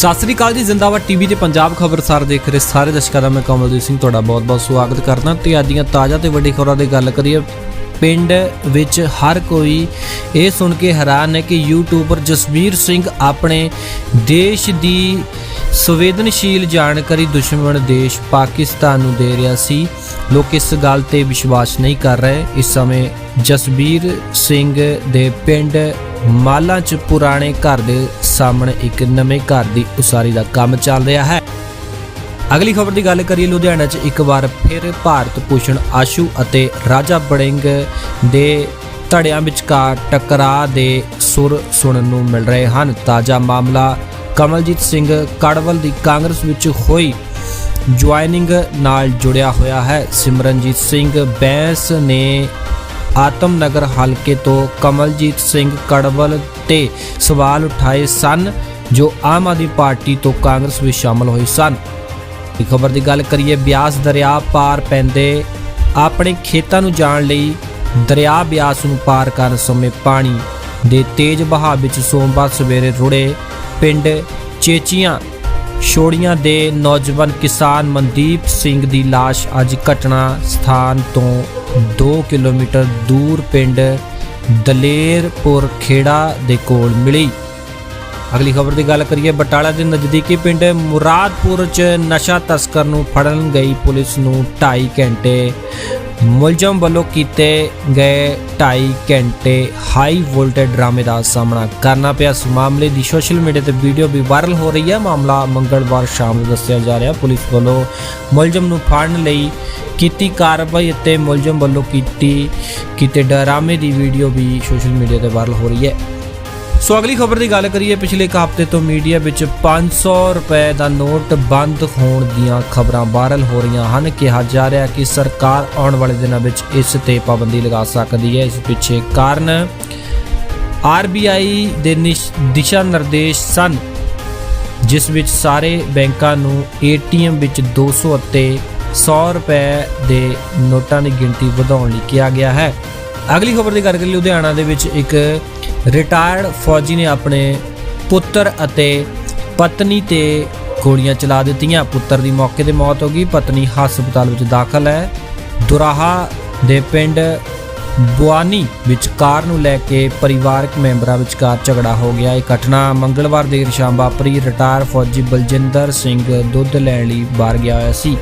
ਸਤਿ ਸ੍ਰੀ ਅਕਾਲ ਜੀ, ਜ਼ਿੰਦਾਬਾਦ ਟੀਵੀ ਤੇ ਪੰਜਾਬ ਖਬਰਸਾਰ ਦੇਖ ਰਹੇ ਸਾਰੇ ਦਰਸ਼ਕਾਂ ਦਾ ਮੈਂ ਕਮਲਦੀਪ ਸਿੰਘ, ਤੁਹਾਡਾ ਬਹੁਤ-ਬਹੁਤ ਸਵਾਗਤ ਕਰਦਾ। ਤੇ ਅੱਜ ਦੀਆਂ ਤਾਜ਼ਾ ਤੇ ਵੱਡੀ ਖਬਰਾਂ ਦੀ ਗੱਲ ਕਰੀਏ, ਪਿੰਡ ਵਿੱਚ ਹਰ ਕੋਈ ਇਹ ਸੁਣ ਕੇ ਹੈਰਾਨ ਹੈ ਕਿ ਯੂਟਿਊਬਰ ਜਸਵੀਰ ਸਿੰਘ ਆਪਣੇ ਦੇਸ਼ ਦੀ ਸੰਵੇਦਨਸ਼ੀਲ ਜਾਣਕਾਰੀ ਦੁਸ਼ਮਣ ਦੇਸ਼ ਪਾਕਿਸਤਾਨ ਨੂੰ ਦੇ ਰਿਹਾ ਸੀ। ਲੋਕ ਇਸ ਗੱਲ ਤੇ ਵਿਸ਼ਵਾਸ ਨਹੀਂ ਕਰ ਰਹੇ। ਇਸ ਸਮੇਂ ਜਸਬੀਰ ਸਿੰਘ ਦੇ ਪਿੰਡ ਮਾਲਾਂ ਚ ਪੁਰਾਣੇ ਘਰ ਦੇ ਸਾਹਮਣੇ ਇੱਕ ਨਵੇਂ ਘਰ ਦੀ ਉਸਾਰੀ ਦਾ ਕੰਮ ਚੱਲ ਰਿਹਾ ਹੈ। ਅਗਲੀ ਖਬਰ ਦੀ ਗੱਲ ਕਰੀਏ, ਲੁਧਿਆਣਾ 'ਚ ਇੱਕ ਵਾਰ ਫਿਰ ਭਾਰਤ ਭੂਸ਼ਣ ਆਸ਼ੂ ਅਤੇ ਰਾਜਾ ਬੜਿੰਗ ਦੇ ਧੜਿਆਂ ਵਿਚਕਾਰ ਟਕਰਾਅ ਦੇ ਸੁਰ ਸੁਣਨ ਨੂੰ ਮਿਲ ਰਹੇ ਹਨ। ਤਾਜ਼ਾ ਮਾਮਲਾ ਕਮਲਜੀਤ ਸਿੰਘ ਕੜਵਲ ਦੀ ਕਾਂਗਰਸ ਵਿੱਚ ਹੋਈ ਜੁਆਇਨਿੰਗ ਨਾਲ ਜੁੜਿਆ ਹੋਇਆ ਹੈ। ਸਿਮਰਨਜੀਤ ਸਿੰਘ ਬੈਂਸ ਨੇ ਆਤਮਨਗਰ ਹਲਕੇ ਤੋਂ ਕਮਲਜੀਤ ਸਿੰਘ ਕੜਵਲ ਤੇ ਸਵਾਲ ਉਠਾਏ ਸਨ, ਜੋ ਆਮ ਆਦਮੀ ਪਾਰਟੀ ਤੋਂ ਕਾਂਗਰਸ ਵਿੱਚ ਸ਼ਾਮਲ ਹੋਏ ਸਨ। ਇਹ ਖਬਰ ਦੀ ਗੱਲ ਕਰੀਏ, ਬਿਆਸ ਦਰਿਆ ਪਾਰ ਪੈਂਦੇ ਆਪਣੇ ਖੇਤਾਂ ਨੂੰ ਜਾਣ ਲਈ ਦਰਿਆ ਬਿਆਸ ਨੂੰ ਪਾਰ ਕਰਨ ਸਮੇਂ ਪਾਣੀ ਦੇ ਤੇਜ਼ ਵਹਾਅ ਵਿੱਚ ਸੋਮਵਾਰ ਸਵੇਰੇ ਰੁੜੇ ਪਿੰਡ ਚੇਚੀਆਂ ਛੋੜੀਆਂ ਦੇ ਨੌਜਵਾਨ ਕਿਸਾਨ ਮਨਦੀਪ ਸਿੰਘ ਦੀ ਲਾਸ਼ ਅੱਜ ਘਟਨਾ ਸਥਾਨ ਤੋਂ 2 ਕਿਲੋਮੀਟਰ ਦੂਰ ਪਿੰਡ ਦਲੇਰਪੁਰ ਖੇੜਾ ਦੇ ਕੋਲ ਮਿਲੀ। ਅਗਲੀ ਖਬਰ ਦੀ ਗੱਲ ਕਰੀਏ, ਬਟਾਲਾ ਦੇ ਨਜ਼ਦੀਕੀ ਪਿੰਡ ਮੁਰਾਦਪੁਰ 'ਚ ਨਸ਼ਾ ਤਸਕਰ ਨੂੰ ਫੜਨ ਗਈ ਪੁਲਿਸ ਨੂੰ 2.5 ਘੰਟੇ ਮੁਲਜ਼ਮ ਵੱਲੋਂ ਕੀਤੇ ਗਏ 2.5 ਘੰਟੇ ਹਾਈ ਵੋਲਟੇਜ ਡਰਾਮੇ ਦਾ ਸਾਹਮਣਾ ਕਰਨਾ ਪਿਆ। ਇਸ ਮਾਮਲੇ ਦੀ ਸੋਸ਼ਲ ਮੀਡੀਆ ਤੇ ਵੀਡੀਓ ਵੀ ਵਾਇਰਲ ਹੋ ਰਹੀ ਹੈ। ਮਾਮਲਾ ਮੰਗਲਵਾਰ ਸ਼ਾਮ ਨੂੰ ਦੱਸਿਆ ਜਾ ਰਿਹਾ। ਪੁਲਿਸ ਵੱਲੋਂ ਮੁਲਜ਼ਮ ਨੂੰ ਫੜਨ ਲਈ ਕੀਤੀ ਕਾਰਵਾਈ ਅਤੇ ਮੁਲਜ਼ਮ ਵੱਲੋਂ ਕੀਤੀ, ਕੀਤੇ ਡਰਾਮੇ ਦੀ ਵੀਡੀਓ ਵੀ ਸੋਸ਼ਲ ਮੀਡੀਆ ਤੇ ਵਾਇਰਲ ਹੋ ਰਹੀ ਹੈ। ਸੋ ਅਗਲੀ ਖਬਰ ਦੀ ਗੱਲ ਕਰੀਏ, ਪਿਛਲੇ ਇੱਕ ਹਫ਼ਤੇ ਤੋਂ ਮੀਡੀਆ ਵਿੱਚ 500 ਰੁਪਏ ਦਾ ਨੋਟ ਬੰਦ ਹੋਣ ਦੀਆਂ ਖਬਰਾਂ ਵਾਇਰਲ ਹੋ ਰਹੀਆਂ ਹਨ। ਕਿਹਾ ਜਾ ਰਿਹਾ ਕਿ ਸਰਕਾਰ ਆਉਣ ਵਾਲੇ ਦਿਨਾਂ ਵਿੱਚ ਇਸ ਤੇ ਪਾਬੰਦੀ ਲਗਾ ਸਕਦੀ ਹੈ। ਇਸ ਪਿੱਛੇ ਕਾਰਨ ਆਰਬੀਆਈ ਦੇ ਨਿਸ਼- ਦਿਸ਼ਾ ਨਿਰਦੇਸ਼ ਸਨ, ਜਿਸ ਵਿੱਚ ਸਾਰੇ ਬੈਂਕਾਂ ਨੂੰ ਏਟੀਐਮ ਵਿੱਚ 200 ਅਤੇ 100 ਰੁਪਏ ਦੇ ਨੋਟਾਂ ਦੀ ਗਿਣਤੀ ਵਧਾਉਣ ਲਈ ਕਿਹਾ ਗਿਆ ਹੈ। ਅਗਲੀ ਖਬਰ ਦੀ ਗੱਲ ਕਰੀਏ, ਲੁਧਿਆਣਾ ਦੇ ਵਿੱਚ ਇੱਕ ਰਿਟਾਇਰਡ ਫੌਜੀ ਨੇ ਆਪਣੇ ਪੁੱਤਰ ਅਤੇ ਪਤਨੀ ਤੇ ਗੋਲੀਆਂ ਚਲਾ ਦਿੱਤੀਆਂ। ਪੁੱਤਰ ਦੀ ਮੌਕੇ ਤੇ ਮੌਤ ਹੋ ਗਈ। ਪਤਨੀ ਹਸਪਤਾਲ ਵਿੱਚ ਦਾਖਲ ਹੈ। ਦੁਰਾਹਾ ਦੇ ਪਿੰਡ ਬੁਆਨੀ ਵਿੱਚ ਕਾਰ ਨੂੰ ਲੈ ਕੇ ਪਰਿਵਾਰਕ ਮੈਂਬਰਾਂ ਵਿਚਕਾਰ ਝਗੜਾ ਹੋ ਗਿਆ। ਇਹ ਘਟਨਾ ਮੰਗਲਵਾਰ ਦੇਰ ਸ਼ਾਮ ਵਾਪਰੀ। ਰਿਟਾਇਰ ਫੌਜੀ ਬਲਜਿੰਦਰ ਸਿੰਘ ਦੁੱਧ ਲੈਣ ਲਈ ਬਾਹਰ ਗਿਆ ਹੋਇਆ ਸੀ।